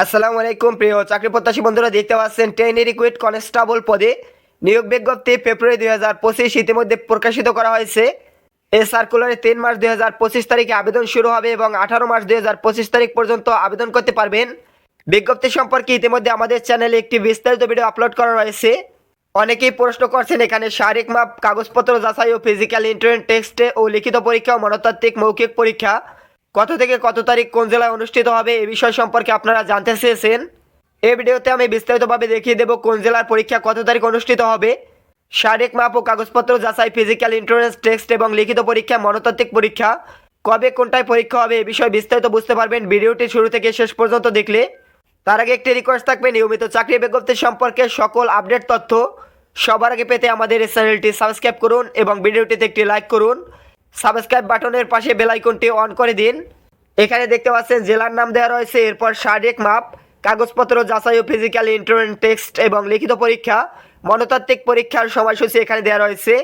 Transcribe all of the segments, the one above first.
আসসালামু আলাইকুম, প্রিয় চাকরি প্রত্যাশী বন্ধুরা, দেখতে পাচ্ছেন ট্রেনি রিকুইট কনস্টেবল পদে নিয়োগ বিজ্ঞপ্তি ফেব্রুয়ারি দুই হাজার পঁচিশ ইতিমধ্যে প্রকাশিত করা হয়েছে। এই সার্কুলারে তিন মার্চ দুই হাজার পঁচিশ তারিখে আবেদন শুরু হবে এবং আঠারো মার্চ দুই হাজার পঁচিশ তারিখ পর্যন্ত আবেদন করতে পারবেন। বিজ্ঞপ্তি সম্পর্কে ইতিমধ্যে আমাদের চ্যানেলে একটি বিস্তারিত ভিডিও আপলোড করা রয়েছে। অনেকেই প্রশ্ন করছেন, এখানে শারীরিক মাপ, কাগজপত্র যাচাই ও ফিজিক্যাল ইন্টারনেট টেক্সটে ও লিখিত পরীক্ষা ও মনতাত্ত্বিক মৌখিক পরীক্ষা কত থেকে কত তারিখ কোন জেলায় অনুষ্ঠিত হবে এ বিষয় সম্পর্কে আপনারা জানতে চেয়েছেন? এই ভিডিওতে আমি বিস্তারিতভাবে দেখিয়ে দেব কোন জেলার পরীক্ষা কত তারিখ অনুষ্ঠিত হবে। শারীরিক মাপ ও কাগজপত্র যাচাই ফিজিক্যাল ইন্টারনেট টেক্সট এবং লিখিত পরীক্ষা, মনতাত্ত্বিক পরীক্ষা। কবে কোনটায় পরীক্ষা হবে এ বিষয়ে বিস্তারিত বুঝতে পারবেন ভিডিওটি শুরু থেকে শেষ পর্যন্ত দেখলে। তার আগে একটি রিকোয়েস্ট থাকবে, নিয়মিত চাকরি বিজ্ঞপ্তি সম্পর্কে সকল আপডেট তথ্য সবার আগে পেতে আমাদের এই চ্যানেলটি সাবস্ক্রাইব করুন এবং ভিডিওটিতে একটি লাইক করুন। সাবস্ক্রাইব বাটনের পাশে বেল আইকনটি অন করে দিন। এখানে দেখতে পাচ্ছেন জেলার নাম দেওয়া রয়েছে, এরপর শারীরিক মাপ, কাগজপত্র যাচাই ও ফিজিক্যাল ইন্টারনেট টেক্সট এবং লিখিত পরীক্ষা, মনতাত্ত্বিক পরীক্ষার সময়সূচি এখানে দেওয়া রয়েছে।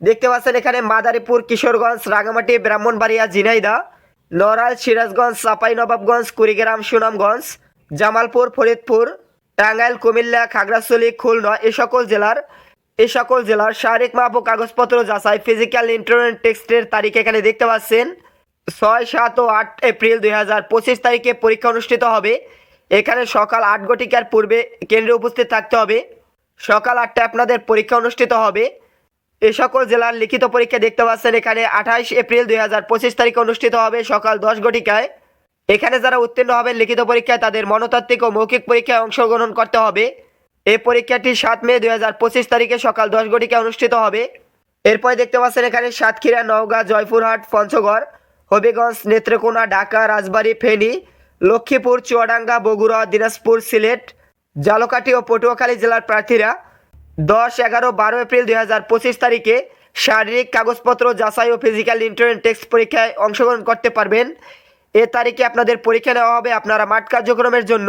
দেখতে পাচ্ছেন এখানে মাদারীপুর, কিশোরগঞ্জ রাঙামাটি ব্রাহ্মণবাড়িয়া, ঝিনাইদা নড়াল সিরাজগঞ্জ সাপাই নবাবগঞ্জ, কুড়িগ্রাম, সুনামগঞ্জ, জামালপুর, ফরিদপুর, টাঙ্গাইল, কুমিল্লা, খাগড়াছড়ি, খুলনা, এ সকল জেলার এই সকল জেলার শারীরিক মাপ ও কাগজপত্র যাচাই ফিজিক্যাল ইন্টারনেট টেক্সটের তারিখ এখানে দেখতে পাচ্ছেন। ছয়, সাত ও আট এপ্রিল দুই হাজার পঁচিশ তারিখে পরীক্ষা অনুষ্ঠিত হবে। এখানে সকাল আট ঘটিকার পূর্বে কেন্দ্রে উপস্থিত থাকতে হবে। সকাল আটটায় আপনাদের পরীক্ষা অনুষ্ঠিত হবে। এ সকল জেলার লিখিত পরীক্ষা দেখতে পাচ্ছেন, এখানে আঠাইশ এপ্রিল দুই হাজার পঁচিশ তারিখে অনুষ্ঠিত হবে সকাল দশ ঘটিকায়। এখানে যারা উত্তীর্ণ হবেন লিখিত পরীক্ষায় তাদের মনতাত্ত্বিক ও মৌখিক পরীক্ষায় অংশগ্রহণ করতে হবে। এই পরীক্ষাটি সাত মে দুই হাজার পঁচিশ তারিখে সকাল দশ ঘটিকায় অনুষ্ঠিত হবে। এরপরে দেখতে পাচ্ছেন এখানে সাতক্ষীরা, নওগাঁ, জয়পুরহাট, পঞ্চগড়, হবিগঞ্জ, নেত্রকোনা, ঢাকা, রাজবাড়ী, ফেনী, লক্ষ্মীপুর, চুয়াডাঙ্গা, বগুড়া, দিনাজপুর, সিলেট, জালকাঠি ও পটুয়াখালী জেলার প্রার্থীরা দশ, এগারো, বারো এপ্রিল দুই হাজার পঁচিশ তারিখে শারীরিক কাগজপত্র যাচাই ও ফিজিক্যাল ইন্টারনেট টেক্সট পরীক্ষায় অংশগ্রহণ করতে পারবেন। এ তারিখে আপনাদের পরীক্ষা নেওয়া হবে আপনারা মাঠ কার্যক্রমের জন্য।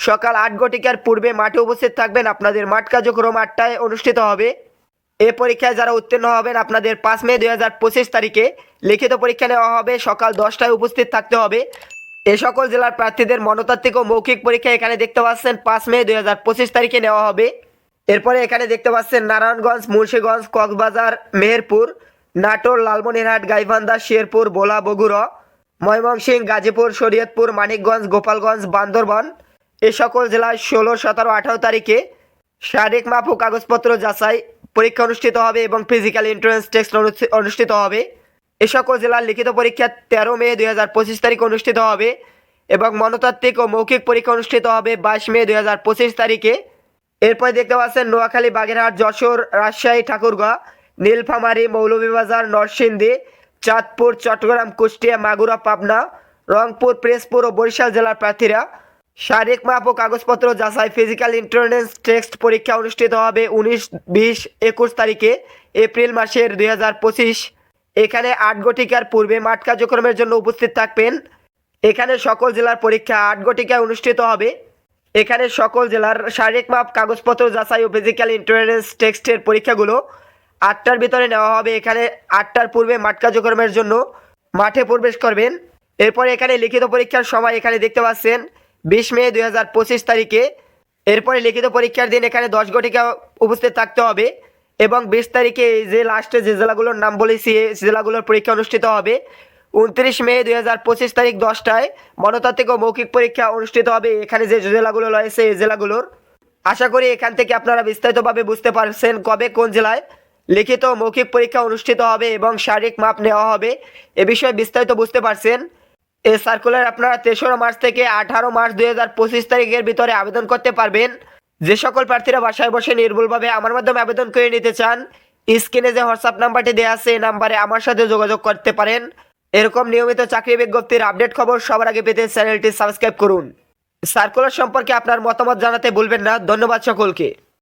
সকাল আট ঘটিকার পূর্বে মাঠে উপস্থিত থাকবেন আপনাদের মাঠ কার্যক্রম আটটায় অনুষ্ঠিত হবে। এ পরীক্ষায় যারা উত্তীর্ণ হবেন আপনাদের পাঁচ মে দুই হাজার পঁচিশ তারিখে লিখিত পরীক্ষা নেওয়া হবে, সকাল দশটায় উপস্থিত থাকতে হবে। এ সকল জেলার প্রার্থীদের মনতাত্ত্বিক ও মৌখিক পরীক্ষা এখানে দেখতে পাচ্ছেন, পাঁচ মে দুই হাজার পঁচিশ তারিখে নেওয়া হবে। এরপরে এখানে দেখতে পাচ্ছেন, নারায়ণগঞ্জ, মুন্সীগঞ্জ, কক্সবাজার, মেহেরপুর, নাটোর, লালমনিরহাট, গাইবান্ধা, শেরপুর বোলা বগুড়া ময়মনসিংহ, গাজীপুর, শরীয়তপুর, মানিকগঞ্জ, গোপালগঞ্জ, বান্দরবান এ সকল জেলায় ষোলো, সতেরো, আঠারো তারিখে শারীরিক মাপ ও কাগজপত্র যাচাই পরীক্ষা অনুষ্ঠিত হবে এবং ফিজিক্যাল এন্ট্রান্স টেস্ট অনুষ্ঠিত হবে। এ সকল জেলার লিখিত পরীক্ষা তেরো মে দুই হাজার পঁচিশ তারিখ অনুষ্ঠিত হবে এবং মনতাত্ত্বিক ও মৌখিক পরীক্ষা অনুষ্ঠিত হবে বাইশ মে দুই হাজার পঁচিশ তারিখে। এরপরে দেখতে পাচ্ছেন নোয়াখালী, বাগেরহাট, যশোর, রাজশাহী ঠাকুরগাঁ নীলফামারী, মৌলভীবাজার, নরসিংদী, চাঁদপুর, চট্টগ্রাম, কুষ্টিয়া, মাগুরা, পাবনা, রংপুর প্রেসপুর ও বরিশাল জেলার প্রার্থীরা শারীরিক মাপ ও কাগজপত্র যাচাই ফিজিক্যাল ইন্টারনেন্স টেক্সট পরীক্ষা অনুষ্ঠিত হবে উনিশ, বিশ, একুশ তারিখে এপ্রিল মাসের দুই হাজার পঁচিশ। এখানে আট গটিকার পূর্বে মাঠ কার্যক্রমের জন্য উপস্থিত থাকবেন। এখানে সকল জেলার পরীক্ষা আট গটিকায় অনুষ্ঠিত হবে। এখানে সকল জেলার শারীরিক মাপ, কাগজপত্র যাচাই ও ফিজিক্যাল ইন্টারনেন্স টেক্সটের পরীক্ষাগুলো আটটার ভিতরে নেওয়া হবে। এখানে আটটার পূর্বে মাঠ কার্যক্রমের জন্য মাঠে প্রবেশ করবেন। এরপরে এখানে লিখিত পরীক্ষার সময় এখানে দেখতে পাচ্ছেন বিশ মে দুই হাজার পঁচিশ তারিখে। এরপরে লিখিত পরীক্ষার দিন এখানে দশ ঘটিকা উপস্থিত থাকতে হবে এবং বিশ তারিখে যে লাস্টে যে জেলাগুলোর নাম বলেছি জেলাগুলোর পরীক্ষা অনুষ্ঠিত হবে। উনত্রিশ মে দুই হাজার পঁচিশ তারিখ দশটায় মনতাত্ত্বিক ও মৌখিক পরীক্ষা অনুষ্ঠিত হবে এখানে যে জেলাগুলো রয়েছে এই জেলাগুলোর। আশা করি এখান থেকে আপনারা বিস্তারিতভাবে বুঝতে পারছেন কবে কোন জেলায় লিখিত মৌখিক পরীক্ষা অনুষ্ঠিত হবে এবং শারীরিক মাপ নেওয়া হবে। এ বিষয়ে বিস্তারিত বুঝতে পারছেন। এই সার্কুলার আপনারা তেসরা মার্চ থেকে আঠারো মার্চ দুই হাজার পঁচিশ তারিখের ভিতরে আবেদন করতে পারবেন। যে সকল প্রার্থীরা বাসায় বসে নির্ভুলভাবে আমার মাধ্যমে আবেদন করে নিতে চান, স্ক্রিনে যে হোয়াটসঅ্যাপ নাম্বারটি দেওয়া আছে, এই নাম্বারে আমার সাথে যোগাযোগ করতে পারেন। এরকম নিয়মিত চাকরি বিজ্ঞপ্তির আপডেট খবর সবার আগে পেতে চ্যানেলটি সাবস্ক্রাইব করুন। সার্কুলার সম্পর্কে আপনার মতামত জানাতে ভুলবেন না। ধন্যবাদ সকলকে।